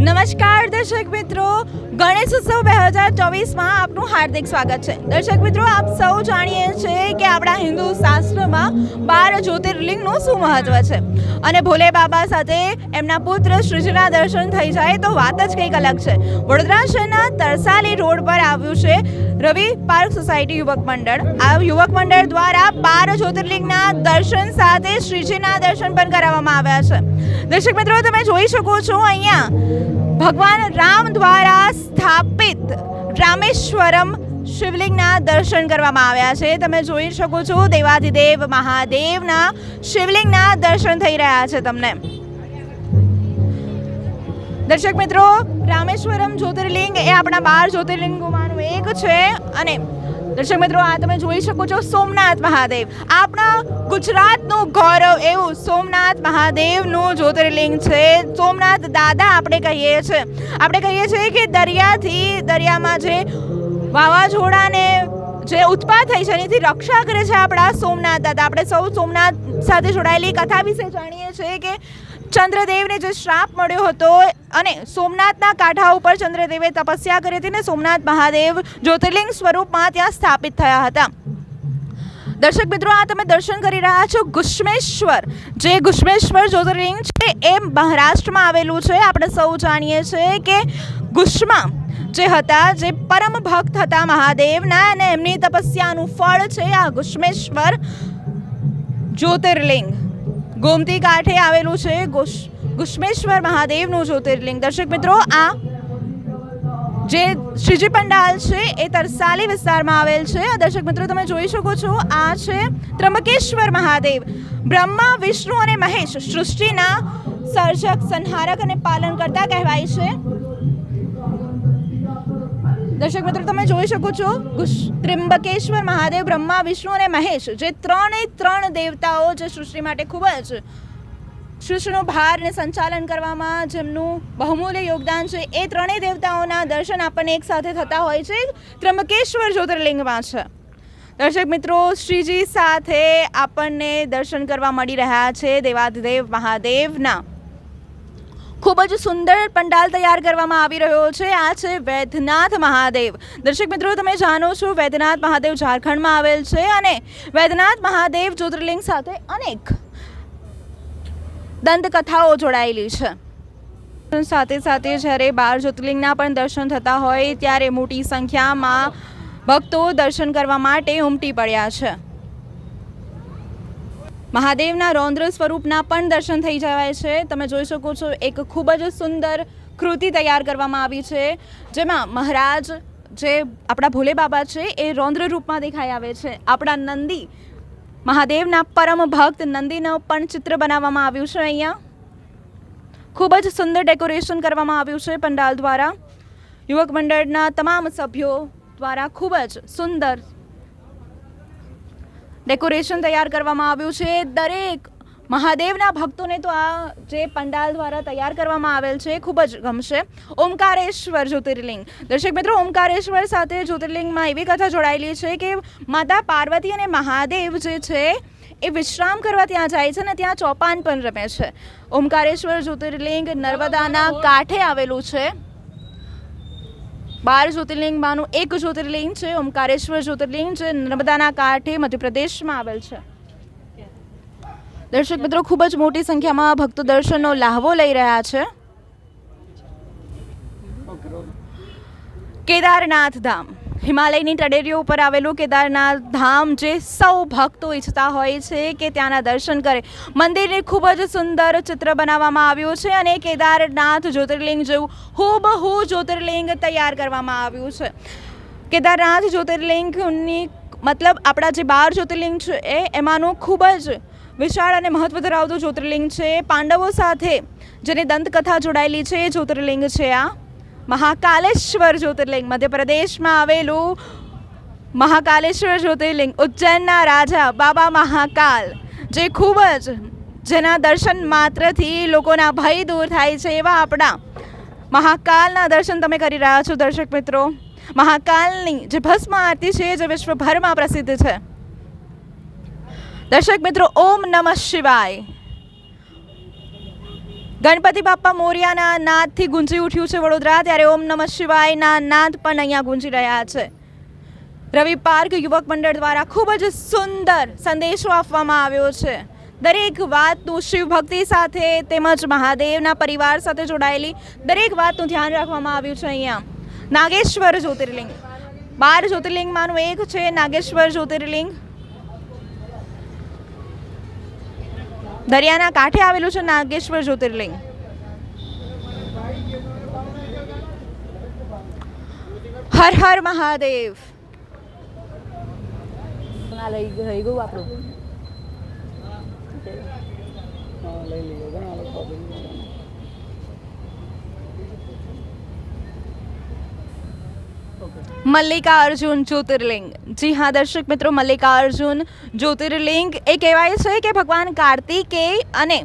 નમસ્કાર, દર્શક મિત્રો. ગણેશ ઉત્સવ બે હજાર ચોવીસમાં આપનું હાર્દિક સ્વાગત છે. દર્શક મિત્રો, આપ સૌ જાણીએ છીએ કે આપણા હિન્દુ શાસ્ત્રમાં બાર જ્યોતિર્લિંગનું શું મહત્વ છે? અને ભોલે બાબા સાથે એમના પુત્ર શ્રીજીના દર્શન થઈ જાય તો વાત જ કંઈક અલગ છે. વડોદરા શહેરના તરસાલી રોડ પર આવ્યું છે રવિ પાર્ક સોસાયટી યુવક મંડળ. આ યુવક મંડળ દ્વારા બાર જ્યોતિર્લિંગના દર્શન સાથે શ્રીજીના દર્શન પણ કરાવવામાં આવ્યા છે. દર્શક મિત્રો, તમે જોઈ શકો છો અહીંયા ભગવાન રામ દ્વારા સ્થાપિત રામેશ્વરમ શિવલિંગના દર્શન કરવામાં આવ્યા છે. તમે જોઈ શકો છો દેવાધિદેવ મહાદેવના શિવલિંગના દર્શન થઈ રહ્યા છે તમને. દર્શક મિત્રો, રામેશ્વરમ જ્યોતિર્લિંગ એ આપણા બાર જ્યોતિર્લિંગોમાંનું એક છે અને દર્શક મિત્રો, આ તમે જોઈ શકો છો સોમનાથ મહાદેવ. આપણા ગુજરાતનું ગૌરવ એવું સોમનાથ મહાદેવનું જ્યોતિર્લિંગ છે. સોમનાથ દાદા આપણે કહીએ છીએ આપણે કહીએ છીએ કે દરિયાથી દરિયામાં જે વાવાઝોડાને જે ઉત્પાદ થઈ છે એની રક્ષા કરે છે આપણા સોમનાથ દાદા. આપણે સૌ સોમનાથ સાથે જોડાયેલી કથા વિશે જાણીએ છીએ કે ચંદ્રદેવને જે શ્રાપ મળ્યો હતો અને સોમનાથના કાંઠા ઉપર ચંદ્રદેવે તપસ્યા કરી હતી ને સોમનાથ મહાદેવ જ્યોતિર્લિંગ સ્વરૂપમાં ત્યાં સ્થાપિત થયા હતા. દર્શક મિત્રો, આ તમે દર્શન કરી રહ્યા છો ગુસ્મેશ્વર જે ગુસ્મેશ્વર જ્યોતિર્લિંગ છે એ મહારાષ્ટ્રમાં આવેલું છે. આપણે સૌ જાણીએ છીએ કે ગુષ્મા જે હતા, જે પરમ ભક્ત હતા મહાદેવના અને એમની તપસ્યાનું ફળ છે આ ગુષ્મેશ્વર જ્યોતિર્લિંગ. ગોમતી કાંઠે આવેલું છે ગુશ ગુશ્મેશ્વર મહાદેવનું જ્યોતિર્લિંગ. દર્શક મિત્રો, આ જે શ્રીજી પંડાલ છે, એ તરસાલી વિસ્તારમાં આવેલ છે. દર્શક મિત્રો, તમે જોઈ શકો છો, આ છે ત્રંબકેશ્વર મહાદેવ. બ્રહ્મા, વિષ્ણુ અને મહેશ સૃષ્ટિના સર્જક, સંહારક અને પાલન કરતા કહેવાય છે. દર્શક મિત્રો, તમે જોઈ શકો છો ત્રિંબકેશ્વર મહાદેવ, બ્રહ્મા, વિષ્ણુ અને મહેશ, જે ત્રણે ત્રણ દેવતાઓ જે સૃષ્ટિ માટે ખૂબ જ સૃષ્ટિનો ભારને સંચાલન કરવામાં જેમનું બહુમૂલ્ય યોગદાન છે, એ ત્રણેય દેવતાઓના દર્શન આપણને એક સાથે થતા હોય છે ત્રંબકેશ્વર જ્યોતિર્લિંગમાં છે. દર્શક મિત્રો, શ્રીજી સાથે આપણને દર્શન કરવા મળી રહ્યા છે દેવાધિદેવ મહાદેવના. ખૂબ જ સુંદર પંડાલ તૈયાર કરવામાં આવી રહ્યો છે. આ છે વૈદ્યનાથ મહાદેવ. દર્શક મિત્રો, તમે જાણો છો વૈદ્યનાથ મહાદેવ ઝારખંડમાં આવેલ છે અને વૈદ્યનાથ મહાદેવ જ્યોતિર્લિંગ સાથે અનેક દંતકથાઓ જોડાયેલી છે. સાથે સાથે જ્યારે બાર જ્યોતિર્લિંગના પણ દર્શન થતા હોય, ત્યારે મોટી સંખ્યામાં ભક્તો દર્શન કરવા માટે ઉમટી પડ્યા છે. મહાદેવના રૌદ્ર સ્વરૂપના પણ દર્શન થઈ જવાય છે. તમે જોઈ શકો છો, એક ખૂબ જ સુંદર કૃતિ તૈયાર કરવામાં આવી છે, જેમાં મહારાજ જે આપણા ભોલે બાબા છે, એ રૌદ્ર રૂપમાં દેખાઈ આવે છે. આપણા નંદી, મહાદેવના પરમ ભક્ત નંદીનું પણ ચિત્ર બનાવવામાં આવ્યું છે અહીંયા. ખૂબ જ સુંદર ડેકોરેશન કરવામાં આવ્યું છે પંડાલ દ્વારા. યુવક મંડળના તમામ સભ્યો દ્વારા ખૂબ જ સુંદર ડેકોરેશન તૈયાર કરવામાં આવ્યું છે. દરેક મહાદેવના ભક્તોને તો આ જે પંડાલ દ્વારા તૈયાર કરવામાં આવેલ છે એ ખૂબ જ ગમશે. ઓમકારેશ્વર જ્યોતિર્લિંગ. દર્શક મિત્રો, ઓમકારેશ્વર સાથે જ્યોતિર્લિંગમાં એવી કથા જોડાયેલી છે કે માતા પાર્વતી અને મહાદેવ જે છે, એ વિશ્રામ કરવા ત્યાં જાય છે ને ત્યાં ચોપાન પણ રમે છે. ઓમકારેશ્વર જ્યોતિર્લિંગ નર્મદાના કાંઠે આવેલું છે. બાર જ્યોતિર્લિંગમાંનું એક જ્યોતિર્લિંગ છે, ઓમકારેશ્વર જ્યોતિર્લિંગ જે નર્મદાના કાંઠે મધ્યપ્રદેશમાં આવેલ છે. દર્શક મિત્રો, ખૂબ જ મોટી સંખ્યામાં ભક્તો દર્શનનો લાહવો લઈ રહ્યા છે. કેદારનાથ ધામ. હિમાલયની તળેટીઓ ઉપર આવેલું કેદારનાથ ધામ જે સૌ ભક્તો ઈચ્છતા હોય છે કે ત્યાંના દર્શન કરે. મંદિરને ખૂબ જ સુંદર ચિત્ર બનાવવામાં આવ્યું છે અને કેદારનાથ જ્યોતિર્લિંગ જેવું હુબહુ જ્યોતિર્લિંગ તૈયાર કરવામાં આવ્યું છે. કેદારનાથ જ્યોતિર્લિંગની મતલબ આપણા જે બાર જ્યોતિર્લિંગ છે એ, એમાંનું ખૂબ જ વિશાળ અને મહત્વ ધરાવતું જ્યોતિર્લિંગ છે. પાંડવો સાથે જેની દંતકથા જોડાયેલી છે એ જ્યોતિર્લિંગ છે આ. મહાકાલેશ્વર જ્યોતિર્લિંગ. મધ્યપ્રદેશમાં આવેલું મહાકાલેશ્વર જ્યોતિર્લિંગ. ઉજ્જૈનના રાજા બાબા મહાકાલ, જે ખૂબ જ જેના દર્શન માત્રથી લોકોના ભય દૂર થાય છે એવા આપણા મહાકાલના દર્શન તમે કરી રહ્યા છો, દર્શક મિત્રો. મહાકાલની જે ભસ્મ આરતી છે જે વિશ્વભરમાં પ્રસિદ્ધ છે. દર્શક મિત્રો, ઓમ નમઃ શિવાય. ગણપતિ બાપ્પા મોરિયાના નાદથી ગુંજી ઉઠ્યું છે વડોદરા, ત્યારે ઓમ નમઃ શિવાયના નાદ પણ અહીંયા ગુંજી રહ્યા છે. રવિ પાર્ક યુવક મંડળ દ્વારા ખૂબ જ સુંદર સંદેશો આપવામાં આવ્યો છે. દરેક વાતનું શિવ ભક્તિ સાથે તેમજ મહાદેવના પરિવાર સાથે જોડાયેલી દરેક વાતનું ધ્યાન રાખવામાં આવ્યું છે અહીંયા. નાગેશ્વર જ્યોતિર્લિંગ. બાર જ્યોતિર્લિંગમાંનું એક છે નાગેશ્વર જ્યોતિર્લિંગ. દરિયાના કાંઠે આવેલું છે નાગેશ્વર જ્યોતિર્લિંગ. હર હર મહાદેવ. લઈ ગયું આપણું? મલ્લિકાર્જુન જ્યોતિર્લિંગ. જી હા, દર્શક મિત્રો મલ્લિકાર્જુન જ્યોતિર્લિંગ. એ કહેવાય છે કે ભગવાન કાર્તિકેય અને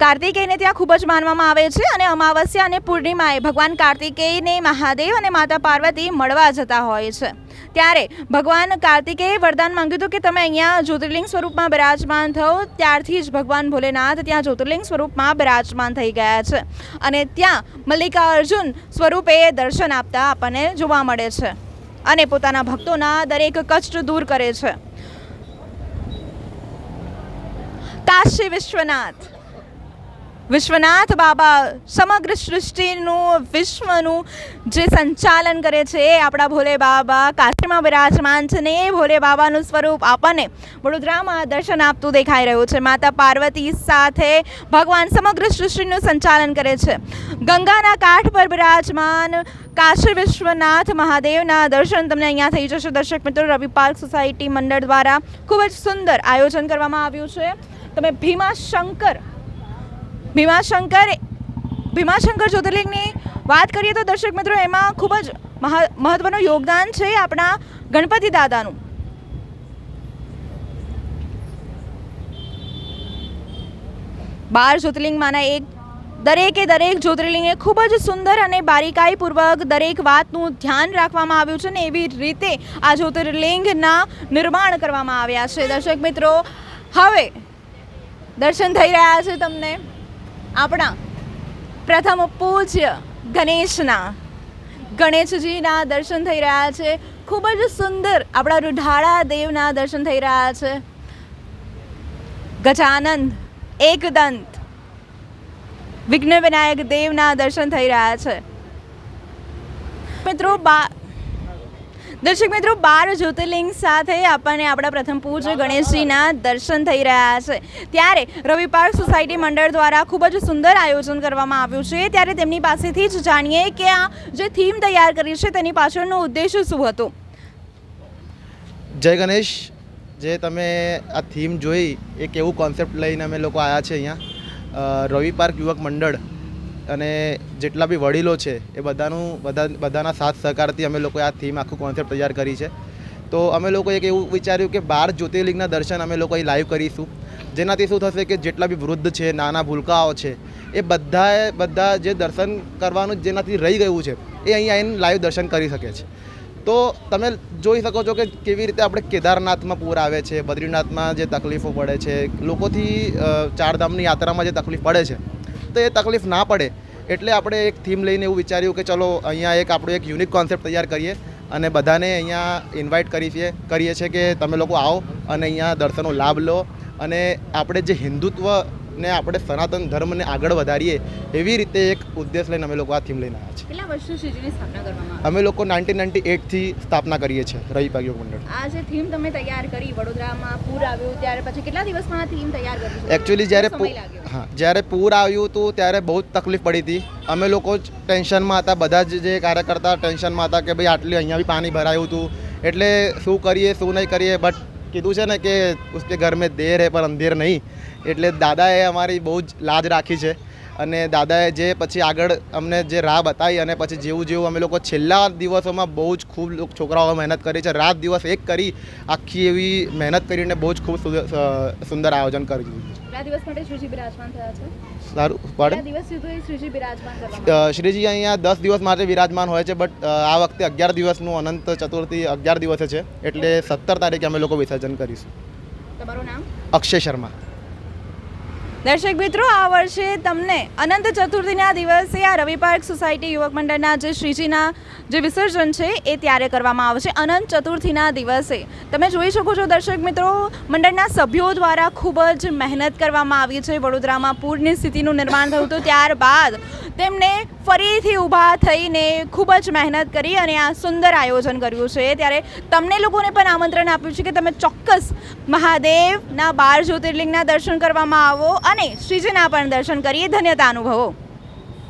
કાર્તિકેયને ત્યાં ખૂબ જ માનવામાં આવે છે અને અમાવસ્યા અને પૂર્ણિમાએ ભગવાન કાર્તિકેયને મહાદેવ અને માતા પાર્વતી મળવા જતા હોય છે. ત્યારે ભગવાન કાર્તિકેય વરદાન માંગ્યું હતું કે તમે અહીંયા જ્યોતિર્લિંગ સ્વરૂપમાં બિરાજમાન થો ત્યારથી જ ભગવાન ભોલેનાથ ત્યાં જ્યોતિર્લિંગ સ્વરૂપમાં બિરાજમાન થઈ ગયા છે. અને ત્યાં મલ્લિકાર્જુન સ્વરૂપે દર્શન આપતા આપણને જોવા મળે છે અને પોતાના ભક્તોના દરેક કષ્ટ દૂર કરે છે. કાશી વિશ્વનાથ વિશ્વનાથ બાબા સમગ્ર સૃષ્ટિનું, વિશ્વનું જે સંચાલન કરે છે એ આપણા ભોલે બાબા કાશીમાં બિરાજમાન છે ને એ ભોલે બાબાનું સ્વરૂપ આપણને વડોદરામાં દર્શન આપતું દેખાઈ રહ્યું છે. માતા પાર્વતી સાથે ભગવાન સમગ્ર સૃષ્ટિનું સંચાલન કરે છે. ગંગાના કાંઠ પર બિરાજમાન કાશી વિશ્વનાથ મહાદેવના દર્શન તમને અહીંયા થઈ જશે. દર્શક મિત્રો, રવિ પાર્ક સોસાયટી મંડળ દ્વારા ખૂબ જ સુંદર આયોજન કરવામાં આવ્યું છે. તમે ભીમાશંકર ભીમાશંકર ભીમાશંકર જ્યોતિર્લિંગની વાત કરીએ તો દર્શક મિત્રો, એમાં ખૂબ જ મહા મહત્વનું યોગદાન છે આપણા ગણપતિ દાદાનું. બાર જ્યોતિર્લિંગમાંના એક દરેકે દરેક જ્યોતિર્લિંગે ખૂબ જ સુંદર અને બારીકાઈપૂર્વક દરેક વાતનું ધ્યાન રાખવામાં આવ્યું છે ને એવી રીતે આ જ્યોતિર્લિંગના નિર્માણ કરવામાં આવ્યા છે. દર્શક મિત્રો, હવે દર્શન થઈ રહ્યા છે તમને. આપણા પ્રથમ પૂજ્ય ગણેશના. ગણેશજીના દર્શન થઈ રહ્યા છે. ખૂબ જ સુંદર આપણા રૂઢાળા દેવના દર્શન થઈ રહ્યા છે. ગજાનંદ, એકદંત વિઘ્ન વિનાયક દેવના દર્શન થઈ રહ્યા છે. મિત્રો, બા દર્શક મિત્રો, બાર જ્યોતિર્લિંગ સાથે આપણને આપણા પ્રથમ પૂજ્ય ગણેશજીના દર્શન થઈ રહ્યા છે. ત્યારે રવિ પાર્ક સોસાયટી મંડળ દ્વારા ખૂબ જ સુંદર આયોજન કરવામાં આવ્યું છે. ત્યારે તેમની પાસેથી જ જાણીએ કે આ જે થીમ તૈયાર કરી છે, તેની પાછળનો ઉદ્દેશ શું હતો? જય ગણેશ. જે તમે આ થીમ જોઈ, એક એવું કોન્સેપ્ટ લઈને અમે લોકો આવ્યા છે અહીંયા. રવિ પાર્ક યુવક મંડળ. અને જેટલા બી વડીલો છે, એ બધાનું બધા, બધાના સાથ સહકારથી અમે લોકોએ આ થીમ આખું કોન્સેપ્ટ તૈયાર કરી છે. તો અમે લોકો એક એવું વિચાર્યું કે બાર જ્યોતિર્લિંગના દર્શન અમે લોકો અહીં લાઈવ કરીશું. જેનાથી શું થશે કે જેટલા બી વૃદ્ધ છે, નાના ભૂલકાઓ છે, એ બધાએ, બધા જે દર્શન કરવાનું જેનાથી રહી ગયું છે, એ અહીં આવીને લાઈવ દર્શન કરી શકે છે. તો તમે જોઈ શકો છો કે કેવી રીતે આપણે કેદારનાથમાં પૂર આવે છે, બદ્રીનાથમાં જે તકલીફો પડે છે, લોકોથી ચારધામની યાત્રામાં જે તકલીફ પડે છે તો એ તકલીફ ના પડે એટલે આપણે એક થીમ લઈને એવું વિચાર્યું કે ચલો અહીંયા એક આપણું એક યુનિક કોન્સેપ્ટ તૈયાર કરીએ અને બધાને અહીંયા ઇન્વાઇટ કરી છીએ કરીએ છીએ કે તમે લોકો આવો અને અહીંયા દર્શનનો લાભ લો અને આપણે જે હિન્દુત્વને આપણે સનાતન ધર્મને આગળ વધારીએ એવી રીતે એક ઉદ્દેશ લઈને અમે લોકો આ થીમ લઈને આવ્યા છીએ. અમે લોકો નાઇન્ટીન નાઇન્ટી એટથી સ્થાપના કરીએ છીએ રવિ પાક યોગ મંડળ. આ જે થીમ તમે તૈયાર કરી વડોદરામાં પૂર આવ્યું ત્યારે પછી કેટલા દિવસમાં આ થીમ તૈયાર કરી? એકચ્યુઅલી જ્યારે હા, જ્યારે પૂર આવ્યું હતું ત્યારે બહુ જ તકલીફ પડી હતી. અમે લોકો જ ટેન્શનમાં હતા, બધા જ જે કાર્યકર્તા ટેન્શનમાં હતા કે ભાઈ આટલી અહીંયા બી પાણી ભરાયું હતું. એટલે શું કરીએ, શું નહીં કરીએ બટ કીધું છે ને કે ઉસકે ઘર મેં દેર હે પર અંધેર નહીં. એટલે દાદાએ અમારી બહુ જ લાજ રાખી છે. અને દાદાએ જે પછી આગળ અમને જે રાહ બતાવી અને પછી જેવું જેવું અમે લોકો છેલ્લા દિવસોમાં બહુ જ ખૂબ છોકરાઓ મહેનત કરી છે રાત દિવસ એક કરી આખી એવી મહેનત કરીને બહુ જ ખૂબ સુંદર- આયોજન કર્યું. શ્રીજી બિરાજમાન બિરાજમાન અહીંયા દસ દિવસ માટે વિરાજમાન હોય છે બટ આ વખતે અગિયાર દિવસનું અનંત ચતુર્થી અગિયાર દિવસે છે એટલે સત્તર તારીખે અમે લોકો વિસર્જન કરીશું. તમારું નામ? અક્ષય શર્મા. દર્શક મિત્રો, આ વર્ષે તમને અનંત ચતુર્થીના દિવસે આ રવિ પાર્ક સોસાયટી યુવક મંડળના જે શ્રીજીના જે વિસર્જન છે, એ ત્યારે કરવામાં આવશે અનંત ચતુર્થીના દિવસે. તમે જોઈ શકો છો દર્શક મિત્રો, મંડળના સભ્યો દ્વારા ખૂબ જ મહેનત કરવામાં આવી છે. વડોદરામાં પૂરની સ્થિતિનું નિર્માણ થયું હતું. ત્યારબાદ તેમને ફરીથી ઊભા થઈને ખૂબ જ મહેનત કરી અને આ સુંદર આયોજન કર્યું છે. ત્યારે તમને લોકોને પણ આમંત્રણ આપ્યું છે કે તમે ચોક્કસ મહાદેવના બાર જ્યોતિર્લિંગના દર્શન કરવામાં આવો અને શ્રીજીના પણ દર્શન કરીએ. ધન્યતા અનુભવો.